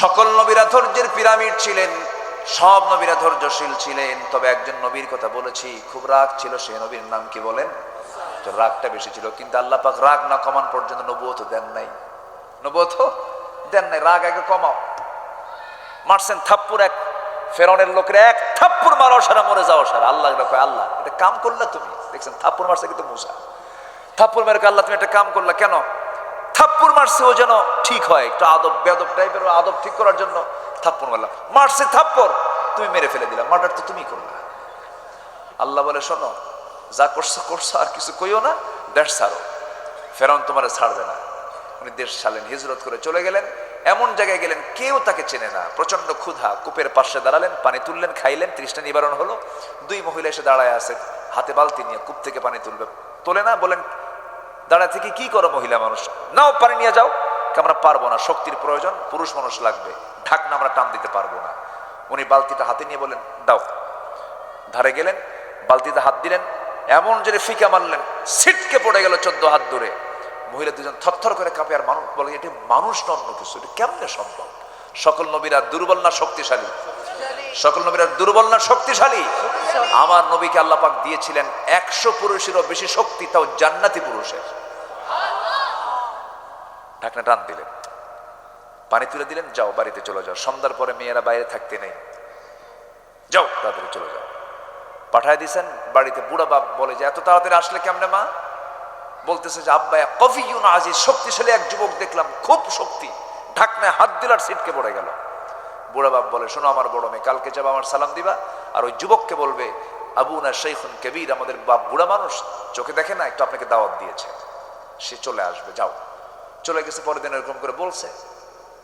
সকল নবীরা ধৈর্যের পিরামিড ছিলেন, সব নবীরা ধৈর্যশীল ছিলেন। তবে একজন নবীর কথা বলেছি, খুব রাগ ছিল, সে নবীর নাম কি বলেন? রাগটা বেশি ছিল, কিন্তু আল্লাহ পাক রাগ না কমান পর্যন্ত নবুয়ত দেন নাই। নবুয়ত দেন নাই, রাগ আগে কমাও। মারছেন থাপ্পুর এক, ফেরনের লোকের এক থাপ্পুর মারো সারা, মরে যাও সারা। আল্লাহ আল্লাহ, এটা কাম করলে তুমি। দেখছেন, থাপ্পুর মারছে কিন্তু মুসা। থাপ্পুর মেরে আল্লাহ, তুমি একটা কাম করলা কেন? থাপ্পুর মারছে ও যেন ঠিক হয়, একটু আদব বেদব টাইপের ও আদব ঠিক করার জন্য থাপ্পুর মারলাম। মারছে থাপ্পর তুমি মেরে ফেলে দিলা, মার্ডার তো তুমি করলা। আল্লাহ বলে, শোনো, যা করছ করছ, আর কিছু কইও না, দেশ ছাড়ো। ফেরন তোমারে ছাড়বে না। উনি দেশ ছাড়লেন, হিজরত করে চলে গেলেন, এমন জায়গায় গেলেন, কেউ তাকে চেনে না। প্রচণ্ড ক্ষুধা, কূপের পাশে দাঁড়ালেন, পানি তুললেন, খাইলেন, তৃষ্ণা নিবারণ হলো। দুই মহিলা এসে দাঁড়ায় আছে, হাতে বালতি নিয়ে কূপ থেকে পানি তুলবে। তোলে না, বলেন দাঁড়ায় থেকে কি করো মহিলা মানুষ? নাও, পানি নিয়ে যাও। আমরা পারব না, শক্তির প্রয়োজন, পুরুষ মানুষ লাগবে। ঢাকনা আমরা টান দিতে পারব না। উনি বালতিটা হাতে নিয়ে বলেন দাও। ধারে গেলেন, বালতিতে হাত দিলেন, এমন জোরে ফিকা মারলেন সিটকে পড়ে গেল চোদ্দ হাত দূরে। মহিলা দুজন থরথর করে কাঁপে আর মানুষ বলে, এটি মানুষ না অন্য কিছু, এটা কেমনে সম্ভব? সকল নবীরা দুর্বল না শক্তিশালী? সকল নবীরা দুর্বল না শক্তিশালী? আমার নবীকে আল্লাহ পাক দিয়েছিলেন একশো পুরুষেরও বেশি শক্তি, তাও জান্নাতি পুরুষের। ঢাকনা টান দিলেন। পানি তুলে দিলেন, যাও বাড়িতে চলে যাও। সন্ধ্যার পরে মেয়েরা বাইরে থাকতে নেই। যাও, তাড়াতাড়ি চলে যাও। পাঠায় দিয়েছেন বাড়িতে বুড়া বাপ বলে যে, এত তাড়াতাড়ি আসলে কেমনে মা? বলতেছে যে আব্বা কফি ইউন আজিজ, শক্তিশালী এক যুবক দেখলাম, খুব শক্তি। ঢাকনায় হাত দিলার সিটকে পড়ে গেল। বুড়া বাপ বলে, শোনো আমার বড় মেয়ে, কালকে যাব আমার সালাম দিবা। আর ওই যুবককে বলবে আবু না শেখুন কবির, আমাদের বাপ বুড়া মানুষ, চোখে দেখে না, একটু আপনাকে দাওয়াত দিয়েছে। সে চলে আসবে, যাও। চলে গেছে, পরের দিন এরকম করে বলছে।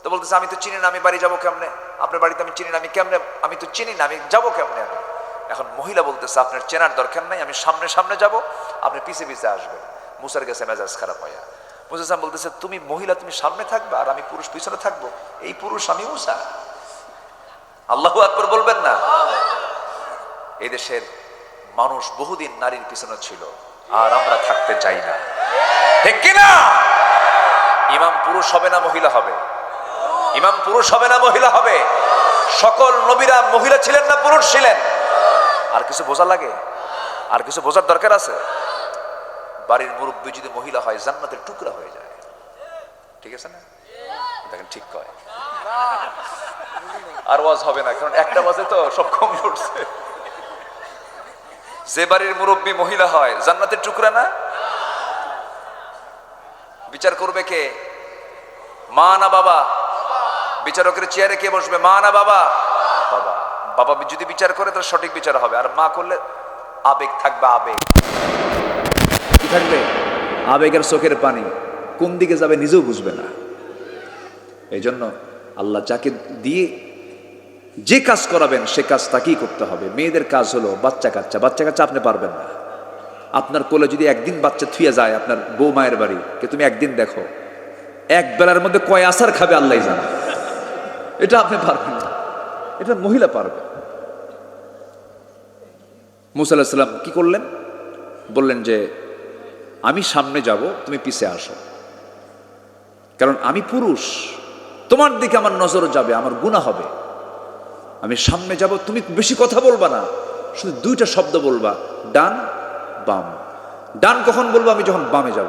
তো বলতেছে, আমি তো চিনি না, আমি বাড়ি যাব কেমনে? আপনার বাড়িতে আমি চিনি না, আমি কেমনে, আমি তো চিনি না, আমি যাব কেমনে আমি? এখন মহিলা বলতেছে, আপনার চেনার দরকার নাই, আমি সামনে সামনে যাব, আপনি পিছে পিছে আসবেন। মুসার গেছে মেজাজ খারাপ হইয়া মুসা বলতেছে, তুমি মহিলা, তুমি সামনে থাকবে, আর আমি পুরুষ, পিছনে থাকব। এই পুরুষ আমি মুসা। আল্লাহু আকবর বলবেন না। এই দেশের মানুষ বহুদিন নারীর পিছনে ছিল, আর আমরা থাকতে চাই না। কিনা? ইমাম পুরুষ হবে না, মহিলা হবে। ইমাম পুরুষ হবে না, মহিলা হবে। সকল নবীরা মহিলা ছিলেন না, পুরুষ ছিলেন। আর কিছু বোঝা লাগে? আর কিছু বোঝার দরকার আছে? বাড়ির মুরব্বী যদি মহিলা হয়, জান্নাতের টুকরা হয়ে যায়। ঠিক আছে না? দেখেন ঠিক কয়। আর ওয়াজ হবে না, কারণ একটা বাজে তো সব কম উঠছে যে বাড়ির মুরব্বী মহিলা হয়, জান্নাতের টুকরা না? বিচার করবে কে? মা না বাবা? বিচারকের চেয়ারে কে বসবে? মা না বাবা? বাবা। বাবা যদি বিচার করে, তাহলে সঠিক বিচার হবে। আর মা করলে আবেগ থাকবে, আবেগ। কি থাকবে? আবেগের চোখের পানি। কোন দিকে যাবে নিজেও বুঝবে না। এই জন্য আল্লাহ যাকে দিয়ে যে কাজ করাবেন, সে কাজ তাকেই করতে হবে। মেয়েদের কাজ হলো বাচ্চা কাচ্চা। বাচ্চা কাচ্চা আপনি পারবেন না। আপনার কোলে যদি একদিন বাচ্চা থুয়ে যায়, আপনার বউ মায়ের বাড়ি, কে তুমি একদিন দেখো, এক বেলার মধ্যে কয় আসার খাবে আল্লাহ জানে। এটা আপনি পারবেন না। এটা মহিলা পারবে। মুসা আলাহিসাল্লাম কি করলেন? বললেন যে, আমি সামনে যাব, তুমি পিছে আসো। কারণ আমি পুরুষ তোমার দিকে আমার নজর যাবে, আমার গুণা হবে। আমি সামনে যাব, তুমি বেশি কথা বলবা না, শুধু দুইটা শব্দ বলবা, ডান, বাম। ডান কখন বলব, আমি যখন বামে যাব।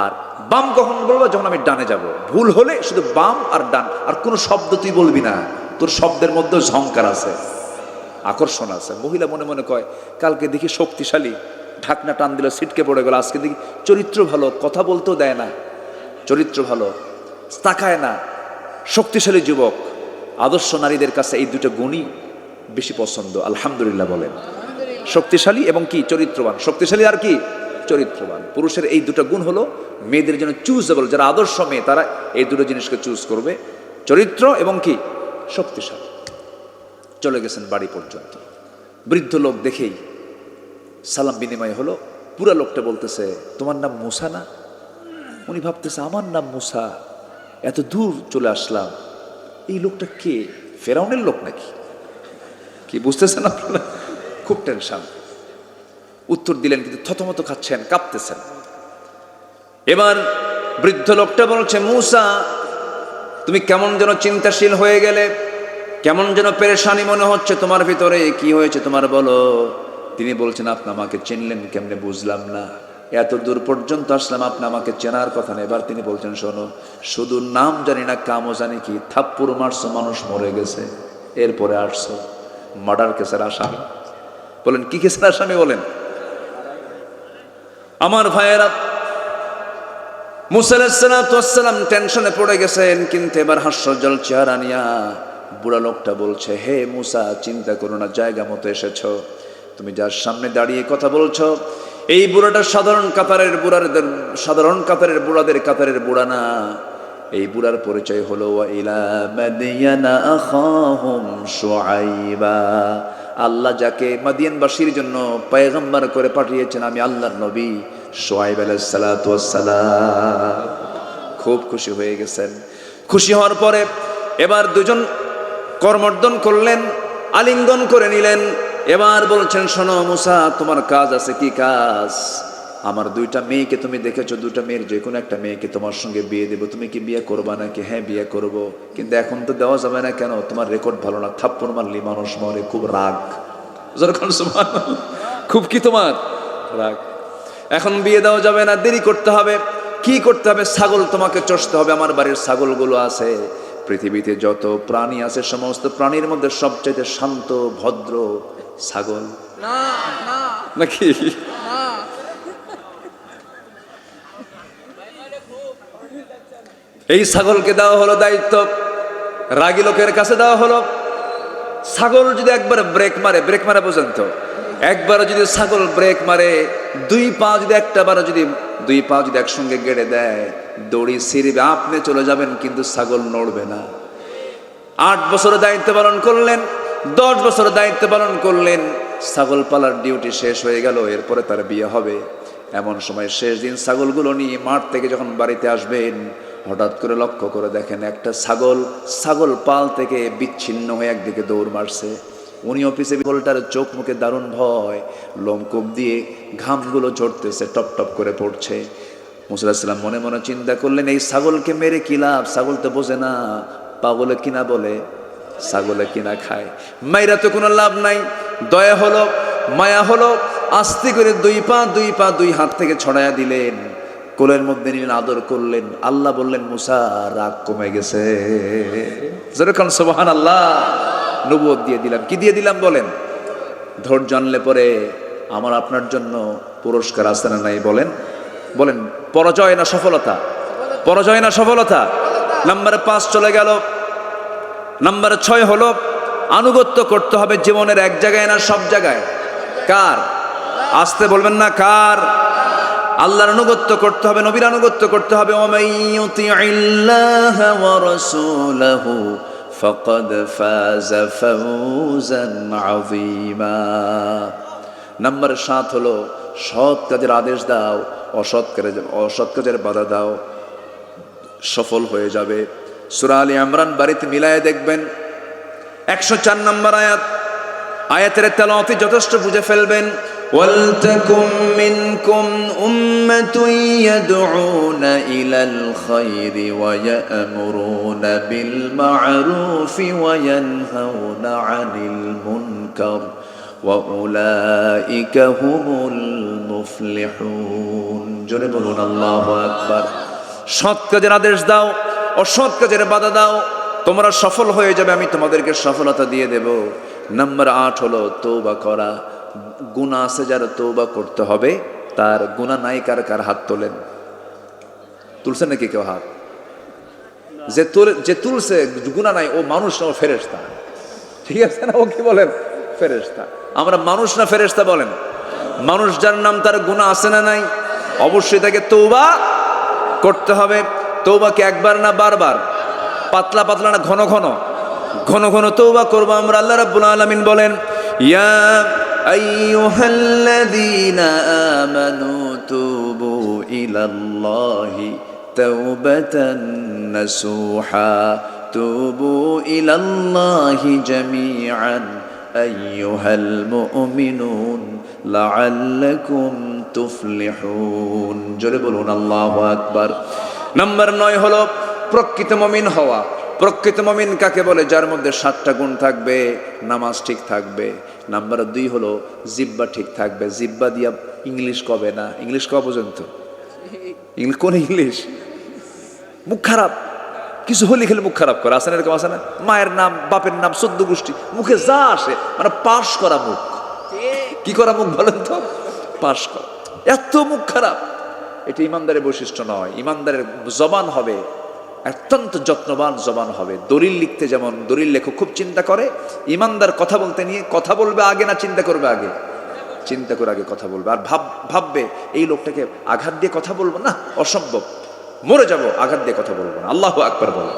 আর বাম কখন বলব, যখন আমি ডানে যাব। ভুল হলে শুধু বাম আর ডান, আর কোনো শব্দ তুই বলবি না। তোর শব্দের মধ্যে ঝংকার আছে, আকর্ষণ আছে। মহিলা মনে মনে কয়, কালকে দেখি শক্তিশালী, ঢাকনা টান দিল সিটকে পড়ে গেল। আজকে দেখি চরিত্র ভালো, কথা বলতেও দেয় না, চরিত্র ভালো, তাকায় না শক্তিশালী যুবক, আদর্শ নারীদের কাছে এই দুটো গুণই বেশি পছন্দ, আলহামদুলিল্লাহ বলেন। শক্তিশালী এবং কি? চরিত্রবান। শক্তিশালী আর কি? চরিত্রবান। পুরুষের এই দুটো গুণ হলো মেয়েদের জন্য চুজেবল যারা আদর্শ মেয়ে, তারা এই দুটো জিনিসকে চুজ করবে। চরিত্র এবং কি? শক্তিশালী। চলে গেছেন বাড়ি পর্যন্ত। বৃদ্ধ লোক দেখেই সালাম বিনিময় হলো। পুরা লোকটা বলতেছে, তোমার নাম মুসা না? উনি ভাবতেছে, আমার নাম মুসা। এত দূর চলে আসলাম। এই লোকটা কে? ফেরাউনের লোক নাকি? কি বুঝতেছেন আপনারা? খুব টেনশন। উত্তর দিলেন কিন্তু থতমত খাচ্ছেন, কাঁপতেছেন। এবার বৃদ্ধ লোকটা বলছে, মূসা, তুমি কেমন যেন চিন্তাশীল হয়ে গেলে, কেমন যেন পেরেশানি মনে হচ্ছে তোমার ভিতরে, কি হয়েছে তোমার বলো? তিনি বলছেন, আপনি আমাকে চিনলেন, কেমনে বুঝলাম না? এত দূর পর্যন্ত আসলাম, আপনি আমাকে চেনার কথা না। এবার তিনি বলছেন, শোনো, শুধু নাম জানি না, কামও জানি কি থাপ্পুর মারছো, মানুষ মরে গেছে। এরপরে আসছো। মার্ডার কেসের আসামি। বলেন, কি কেসের আসামি বলেন? আমার ভাইয়েরা মুসালাম টেনশনে পড়ে গেছেন, কিন্তু এবার হাস্যজল চেহারা নিয়া বুড়া লোকটা বলছে, হে মুসা, চিন্তা করো না, জায়গা মতো এসেছ। তুমি যার সামনে দাঁড়িয়ে কথা বলছো এই বুড়াটা সাধারণ কাতারের বুড়াদের সাধারণ কাতারের বুড়াদের কাতারের বুড়া না। এই বুড়ার পরিচয় হলো আল্লাহ যাকে মাদিয়ানবাসীর জন্য পয়গম্বর করে পাঠিয়েছেন, আমি আল্লাহর নবী সোহাইব আলাইসালাম খুব খুশি হয়ে গেছেন। খুশি হওয়ার পরে এবার দুজন কর্মর্দন করলেন, আলিঙ্গন করে নিলেন। এবার বলছেন, শোনো মুসা, তোমার কাজ আছে, কি কাজ? আমার দুইটা মেয়েকে তুমি দেখেছ, দুইটা মেয়ের যে কোনো একটা মেয়েকে তোমার সঙ্গে বিয়ে দেবো। তুমি কি বিয়ে করবা নাকি? হ্যাঁ বিয়ে করব। কিন্তু এখন তো দেওয়া যাবে না কেন? তোমার রেকর্ড ভালো না। থাপ্পড় মারলি, মানুষ মরে, খুব রাগ। খুব কি তোমার? রাগ। এখন বিয়ে দেওয়া যাবে না, দেরি করতে হবে। কি করতে হবে? ছাগল তোমাকে চষতে হবে। আমার বাড়ির ছাগলগুলো আছে। পৃথিবীতে যত প্রাণী আছে সমস্ত প্রাণীর মধ্যে সবচেয়ে শান্ত ভদ্র ছাগল। নাকি? এই ছাগলকে দেওয়া হলো দায়িত্ব রাগী লোকের কাছে দেওয়া হলো। ছাগল যদি একবার ব্রেক মারে ব্রেক মারে পর্যন্ত একবার যদি ছাগল ব্রেক মারে, দুই পা যদি একটা বার যদি, দুই পা যদি একসঙ্গে গেড়ে দেয়, দড়ি সিরিবে আপনি চলে যাবেন, কিন্তু ছাগল নড়বে না। আট বছর দায়িত্ব পালন করলেন, দশ বছর দায়িত্ব পালন করলেন, ছাগল পালার ডিউটি শেষ হয়ে গেল, এরপরে তার বিয়ে হবে। এমন সময় শেষ দিন ছাগলগুলো নিয়ে মাঠ থেকে যখন বাড়িতে আসবেন, হঠাৎ করে লক্ষ্য করে দেখেন একটা ছাগল ছাগল পাল থেকে বিচ্ছিন্ন হয়ে একদিকে দৌড় মারছে। উনি অফিসে বিকলটার চোখ মুখে দারুণ ভয়, লোমকূপ দিয়ে ঘামগুলো ঝরতেছে, টপ টপ করে পড়ছে। মুসলাম মনে মনে চিন্তা করলেন, এই ছাগলকে মেরে কি লাভ? ছাগল তো বোঝে না। পাগলে কিনা বলে, ছাগলে কিনা খায়। মাইরা তো কোনো লাভ নাই। দয়া হলো, মায়া হলো, আস্তে করে দুই পা দুই পা, দুই হাত থেকে ছড়াইয়া দিলেন। কোলের মধ্যে নিলেন, আদর করলেন। আল্লাহ বললেন, মুসা, রাগ কমে গেছে। যেরকম সোবাহান আল্লাহ নবুয় দিয়ে দিলাম। কি দিয়ে দিলাম বলেন? ধৈর্য আনলে পরে আমার আপনার জন্য পুরস্কার আছে না নাই বলেন? বলেন, পরাজয় না সফলতা? পরাজয় না সফলতা? নাম্বার পাঁচ চলে গেল। নাম্বার ছয় হলো, আনুগত্য করতে হবে জীবনের এক জায়গায় না সব জায়গায়। কার? আসতে বলবেন না কার? আল্লাহর আনুগত্য করতে হবে, নবীর আনুগত্য করতে হবে। ওমাইয়ুতিইল্লাহ ওয়া রাসূলাহু ফাকাদ ফাযা ফাওজান আযীমা নাম্বার সাত হলো, সৎ কাজের আদেশ দাও, অসৎ কাজের অসৎ কাজের বাধা দাও, সফল হয়ে যাবে। সুরা আলী আমরান বাড়িতে মিলায় দেখবেন, একশো চার নম্বর আয়াত, আয়াতের তেলাওয়াতি যথেষ্ট বুঝে ফেলবেন। ولتكن منكم أمة يدعون إلى الخير ويأمرون بالمعروف وينهون عن المنكر وأولئك هم المفلحون জোরে বলুন আল্লাহু আকবার সৎ কাজের আদেশ দাও অসৎ কাজের বাধা দাও তোমরা সফল হয়ে যাবে আমি তোমাদেরকে সফলতা দিয়ে দেব নাম্বার আট হলো তৌবা করা গুণা আছে যারা তৌবা করতে হবে, তার গুণা নাই কার কার হাত তোলেন? তুলছে নাকি কেউ হাত? যে তুল, যে তুলছে, গুণা নাই, ও মানুষ না, ও ফেরেস্তা ঠিক আছে না, ও কি বলেন? ফেরেস্তা আমরা মানুষ না ফেরেস্তা বলেন? মানুষ যার নাম তার গুণা আছে না নাই, অবশ্যই তাকে তৌবা করতে হবে। তৌবাকে একবার না বারবার, পাতলা পাতলা না, ঘন ঘন ঘন ঘন তৌবা করব আমরা। আল্লাহ রাব্বুল আলামিন বলেন, ইয়া আইয়ুহাল্লাযীনা আমানু তুবু ইলাল্লাহি তাওবাতান নাসুহা তুবু ইলাল্লাহি জামিআন আইয়ুহাল মুমিনুন লাআল্লাকুম তুফলিহুন জোরে বলুন আল্লাহু আকবার নাম্বার নয় হলো প্রকৃত মমিন হওয়া। প্রকৃত মমিন কাকে বলে? যার মধ্যে সাতটা গুণ থাকবে, নামাজ ঠিক থাকবে। নাম্বার দুই হলো, জিব্বা ঠিক থাকবে। জিব্বা দিয়া ইংলিশ কবে না? ইংলিশ কবে পর্যন্ত? ইংলিশ, কোন ইংলিশ? মুখ খারাপ। কিছু হলি খেলে মুখ খারাপ করে। আসে না এরকম? আসে না? মায়ের নাম, বাপের নাম সদ্য গোষ্ঠী। মুখে যা আসে মানে পাশ করা মুখ। কি করা মুখ বলেন তো? পাশ করা। এত মুখ খারাপ। এটা ইমানদারের বৈশিষ্ট্য নয়। ইমানদারের জবান হবে অত্যন্ত যত্নবান জবান হবে। দলিল লিখতে যেমন দলিল লেখক খুব চিন্তা করে, ইমানদার কথা বলতে নিয়ে কথা বলবে আগে না চিন্তা করবে আগে? চিন্তা করে আগে কথা বলবে। আর ভাব, ভাববে, এই লোকটাকে আঘাত দিয়ে কথা বলব না? অসম্ভব। মরে যাব, আঘাত দিয়ে কথা বলব না। আল্লাহ আকবার বলো।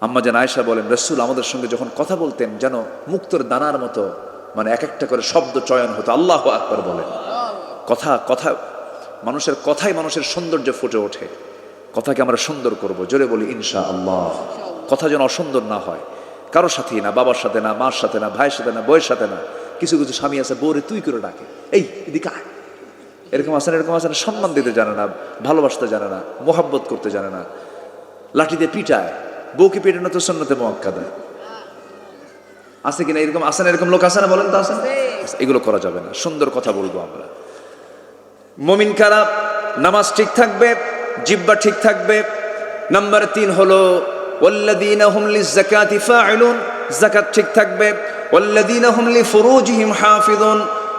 আম্মা যেন আয়সা বলেন, রসুল আমাদের সঙ্গে যখন কথা বলতেন, যেন মুক্তর দানার মতো মানে এক একটা করে শব্দ চয়ন হতো। আল্লাহ আকবার বলেন। কথা কথা মানুষের কথাই মানুষের সৌন্দর্য ফুটে ওঠে। কথাকে আমরা সুন্দর করব জোরে বলি ইনশা আল্লাহ কথা যেন অসুন্দর না হয়। কারোর সাথেই না বাবার সাথে না মার সাথে না ভাইয়ের সাথে না বইয়ের সাথে না। কিছু কিছু স্বামী আছে বউরে তুই করে ডাকে। এই এদিকে আয়। এরকম আছে না এরকম আছে না সম্মান দিতে জানে না ভালোবাসতে জানে না মোহাব্বত করতে জানে না। লাঠিতে পিটায় বউকে পিটানো তো সন্ন্যতে মক্কা দেয় আছে কিনা এরকম আছে না এরকম লোক আছে না বলেন তো আছে এগুলো করা যাবে না। সুন্দর কথা বলব আমরা। মমিন খারাপ নামাজ ঠিক থাকবে, জিব্বা ঠিক থাকবে। নাম্বার তিন হলো হুমলি ঠিক থাকবে। হুমলি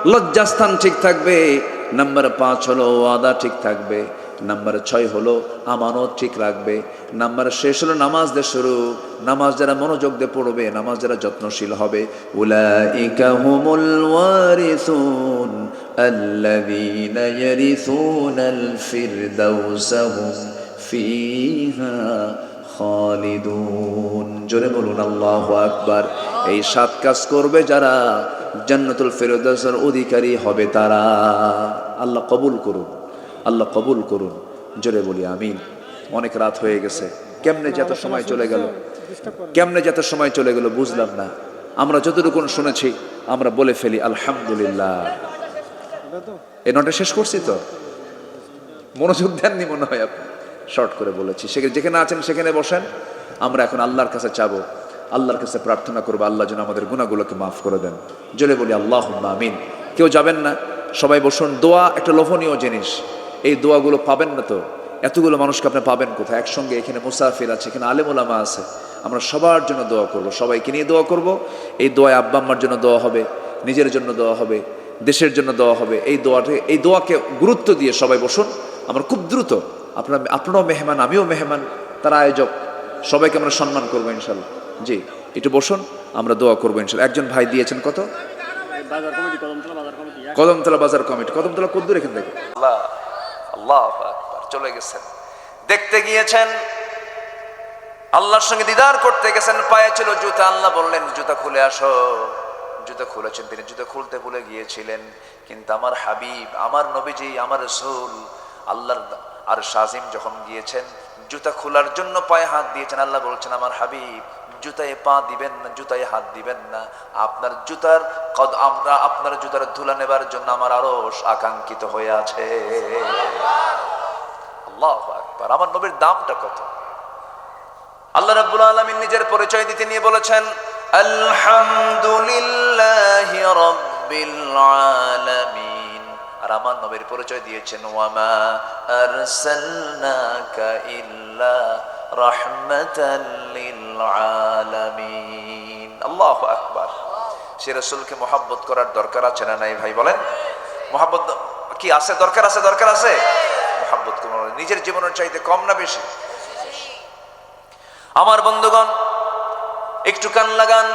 লজ্জাস্থান ঠিক থাকবে। নাম্বার পাঁচ হলো, ওয়াদা ঠিক থাকবে। নাম্বার ছয় হলো আমানত ঠিক রাখবে নাম্বার শেষ হলো নামাজ দিয়ে শুরু নামাজ যারা মনোযোগ দিয়ে পড়বে নামাজ যারা যত্নশীল হবে উলাইকা হুমুল ওয়ারিসুন الذين يرثون الفردوس هم فيها খালিদুন জোরে বলুন আল্লাহু আকবার এই সাত কাজ করবে যারা জান্নাতুল ফেরদৌসের অধিকারী হবে তারা আল্লাহ কবুল করুন আল্লাহ কবুল করুন। জোরে বলি, আমিন। অনেক রাত হয়ে গেছে। কেমনে যত সময় চলে গেল? কেমনে যত সময় চলে গেল বুঝলাম না। আমরা যতটুকু শুনেছি, আমরা বলে ফেলি, আলহামদুলিল্লাহ। এই নটা শেষ করছি তো? মনোযোগ দেননি মনে হয় আপনি? শর্ট করে বলেছি। সেখানে যেখানে আছেন, সেখানে বসেন। আমরা এখন আল্লাহর কাছে চাবো। আল্লাহর কাছে প্রার্থনা করব, আল্লাহ যেন আমাদের গুণাগুলোকে মাফ করে দেন। জলে বলি আল্লাহ আমিন। কেউ যাবেন না? সবাই বসুন। দোয়া একটা লোভনীয় জিনিস। এই দোয়াগুলো পাবেন না তো? এতগুলো মানুষকে আপনি পাবেন কোথায়? একসঙ্গে এখানে মুসাফির আছে এখানে আলেমুলামা আছে। আমরা সবার জন্য দোয়া করব সবাইকে নিয়ে দোয়া করব। এই দোয়ায় আব্বা আম্মার জন্য দোয়া হবে নিজের জন্য দোয়া হবে দেশের জন্য দেওয়া হবে। এই দোয়াটা এই দোয়াকে গুরুত্ব দিয়ে সবাই বসুন। আমরা খুব দ্রুত আপনার আপনারাও মেহমান আমিও মেহমান তারা আয়োজক সবাইকে আমরা সম্মান করব ইনশাল্লাহ। জি একটু বসুন আমরা দোয়া করব ইনশাল্লাহ। একজন ভাই দিয়েছেন কত? কদমতলা বাজার কমিটি কদমতলা বাজার কমিটি। কদমতলা কদ্দূর এখান থেকে? আল্লাহ চলে গেছেন। দেখতে গিয়েছেন, আল্লাহর সঙ্গে দিদার করতে গেছেন, পায়ে ছিল জুতা, আল্লাহ বললেন, জুতা খুলে আসো। জুতা খুলেছেন তিনি, জুতা খুলতে ভুলে গিয়েছিলেন। কিন্তু আমার হাবিব, আমার নবীজি, আমার রসুল, আল্লাহর আর শাজিম যখন গিয়েছেন, জুতা খোলার জন্য পায়ে হাত দিয়েছেন, আল্লাহ বলছেন, আমার হাবিব জুতায় পা দিবেন না, জুতায় হাত দিবেন না। আপনার জুতার কদ আমরা আপনার জুতার ধুলা নেবার জন্য আমার আরও আকাঙ্ক্ষিত হয়ে আছে। আমার নবীর দামটা কত? আল্লাহ রাব্বুল আলামিন নিজের পরিচয় দিতে নিয়ে বলেছেন, আলহামদুলিল্লাহি আর আমার নবীর পরিচয় দিয়েছেন, ওয়ামা আরসালনাকা ইল্লা রাহমাতাল আল্লাহু সে রাসূলকে করার দরকার আছে না নাই ভাই বলেন? কি আছে? দরকার আছে দরকার আছে? নিজের জীবনের চাইতে কম না বেশি? আমার বন্ধুগণ, একটু কান লাগান।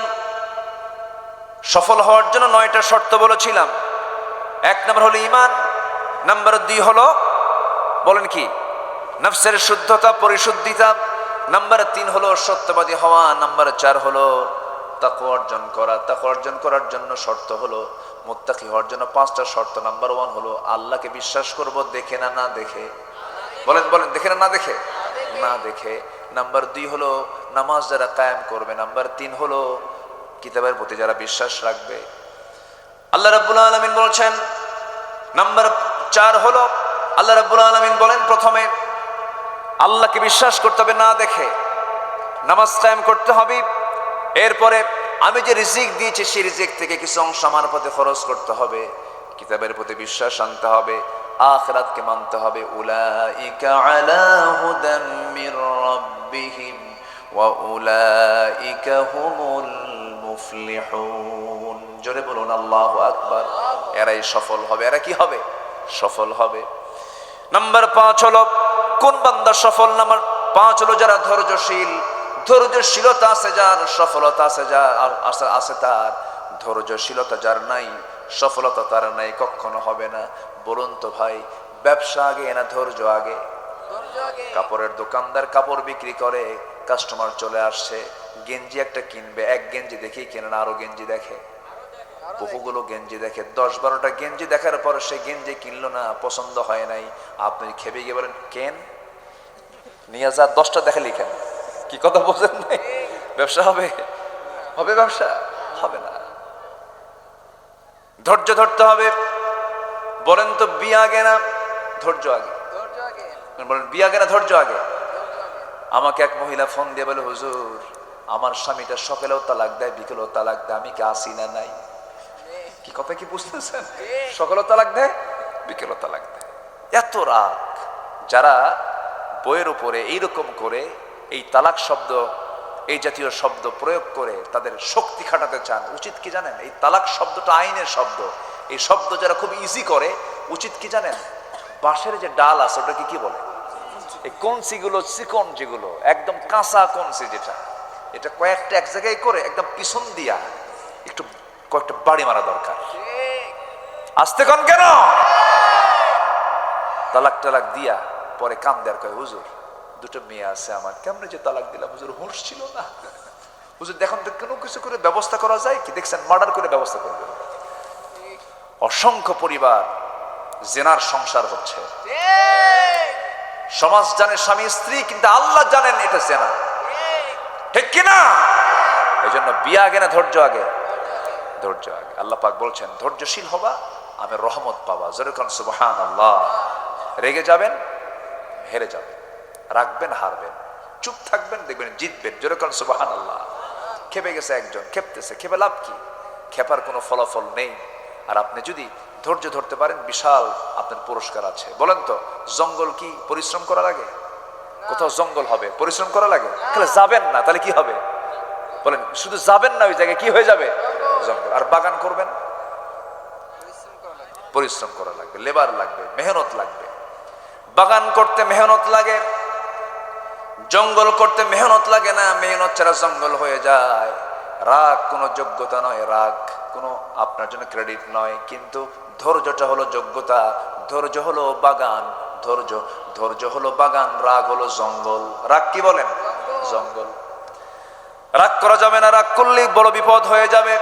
সফল হওয়ার জন্য নয়টা শর্ত বলেছিলাম। এক নম্বর হলো ইমান নাম্বার দুই হলো, বলেন কি? নফসের শুদ্ধতা, পরিশুদ্ধিতা নাম্বার তিন হলো সত্যবাদী হওয়া, নাম্বার চার হলো তাকু অর্জন করা। তাকু অর্জন করার জন্য শর্ত হলো মুত্তাকি হওয়ার জন্য পাঁচটা শর্ত। নাম্বার ওয়ান হলো আল্লাহকে বিশ্বাস করব দেখে না না দেখে। বলেন বলেন, দেখে না না দেখে? না দেখে। নাম্বার দুই হলো নামাজ যারা কায়েম করবে। নাম্বার তিন হলো কিতাবের প্রতি যারা বিশ্বাস রাখবে। আল্লাহ রাব্বুল আলামিন বলছেন, নাম্বার চার হলো, আল্লাহ রাব্বুল আলামিন বলেন প্রথমে আল্লাহকে বিশ্বাস করতে হবে, না দেখে। নামাজ কায়েম করতে হবে। এরপরে আমি যে রিজিক দিয়েছি, সেই রিজিক থেকে কিছু অংশ আমার পথে খরচ করতে হবে। কিতাবের প্রতি বিশ্বাস আনতে হবে। আখরাতকে মানতে হবে। উলাইকা আলা হুদাম মির রাব্বিহিম ওয়া উলাইকা হুমুল মুফলিহুন। জোরে বলুন, আল্লাহু আকবার। এরাই সফল হবে। এরা কি হবে? সফল হবে। নাম্বার পাঁচ হলো কোন বান্দা সফল নাম্বার পাঁচ হলো যারা ধৈর্যশীল। ধৈর্যশীলতা আছে যার সফলতা আছে যার আছে আছে তার। ধৈর্যশীলতা যার নাই সফলতা তার নাই কখনো হবে না। বলুন তো ভাই ব্যবসা আগে না ধৈর্য আগে? কাপড়ের দোকানদার কাপড় বিক্রি করে কাস্টমার চলে আসছে। গেঞ্জি একটা কিনবে এক গেঞ্জি দেখেই কেনে না আরও গেঞ্জি দেখে। বহুগুলো গেঞ্জি দেখে দশ বারোটা গেঞ্জি দেখার পর সে গেঞ্জি কিনলো না পছন্দ হয় নাই। আপনি খেপে গিয়ে বলেন কেন? নিয়ে যা দশটা দেখালি কেন? কি কথা বোঝেন নাই ব্যবসা হবে? হবে ব্যবসা? হবে না। ধৈর্য ধরতে হবে। বলেন তো বিয়ে আগে না ধৈর্য আগে? বলেন বিয়ে আগে না ধৈর্য আগে। আমাকে এক মহিলা ফোন দিয়ে বলে হুজুর আমার স্বামীটা সকালেও তালাক দেয় বিকেলেও তালাক দেয় আমি কি আসি না নাই? কি কথা কি বুঝতেছেন? সকালেও তালাক দেয় বিকেলও তালাক দেয় এত রাগ। যারা বইয়ের উপরে এইরকম করে এই তালাক শব্দ, এই জাতীয় শব্দ প্রয়োগ করে তাদের শক্তি খাটাতে চান, উচিত কি জানেন? এই তালাক শব্দটা আইনের শব্দ। এই শব্দ যারা খুব ইজি করে, উচিত কি জানেন? বাঁশের যে ডাল আছে, ওটাকে কি বলে? এই কনসিগুলো, চিকন যেগুলো, একদম কাঁচা কনসি যেটা, এটা কয়েকটা এক জায়গায় করে একদম পিছন দিয়া একটু কয়েকটা বাড়ি মারা দরকার। আসতে কন কেন? তালাক টালাক দিয়া পরে কান দেয়ার কয় হুজুর দুটো মেয়ে আছে আমার। কেমনে যে তালাক দিলাম? হুজুর হুঁশ ছিল না। হুজুর দেখুন তো কোনো কিছু করে ব্যবস্থা করা যায় কি? দেখছেন মার্ডার করে ব্যবস্থা করবে অসংখ্য পরিবার জেনার সংসার হচ্ছে। সমাজ জানে স্বামী স্ত্রী কিন্তু আল্লাহ জানেন এটা জেনা। ঠিক। কিনা? এই জন্য বিয়ে আগে না ধৈর্য আগে। ধৈর্য আগে। আল্লাহ পাক বলছেন, ধৈর্যশীল হবা, আমি রহমত পাবা। যেরকম সুবহান আল্লাহ রেগে যাবেন, হেরে যাবেন, রাখবেন, হারবেন, চুপ থাকবেন, দেখবেন জিতবেন। যেরকম সুবহান আল্লাহ খেপে গেছে একজন, খেপতেছে, খেপে লাভ কি? খেপার কোনো ফলাফল নেই। আর আপনি যদি ধৈর্য ধরতে পারেন, বিশাল আপনার পুরস্কার আছে। বলেন তো, জঙ্গল কি পরিশ্রম করা লাগে কোথাও জঙ্গল হবে, পরিশ্রম করা লাগে তাহলে যাবেন না, তাহলে কি হবে? বলেন, শুধু যাবেন না, ওই জায়গায় কি হয়ে যাবে? জঙ্গল আর বাগান করবেন? পরিশ্রম করা লাগবে। লেবার লাগবে মেহনত লাগবে। বাগান করতে মেহনত লাগে জঙ্গল করতে মেহনত লাগে না মেহনত ছাড়া জঙ্গল হয়ে যায়। রাগ কোনো যোগ্যতা নয় রাগ কোনো আপনার জন্য ক্রেডিট নয় কিন্তু ধৈর্যটা হলো যোগ্যতা। ধৈর্য হলো বাগান ধৈর্য ধৈর্য হলো বাগান রাগ হলো জঙ্গল। রাগ কি বলেন? জঙ্গল। রাগ করা যাবে না রাগ করলেই বড় বিপদ হয়ে যাবে।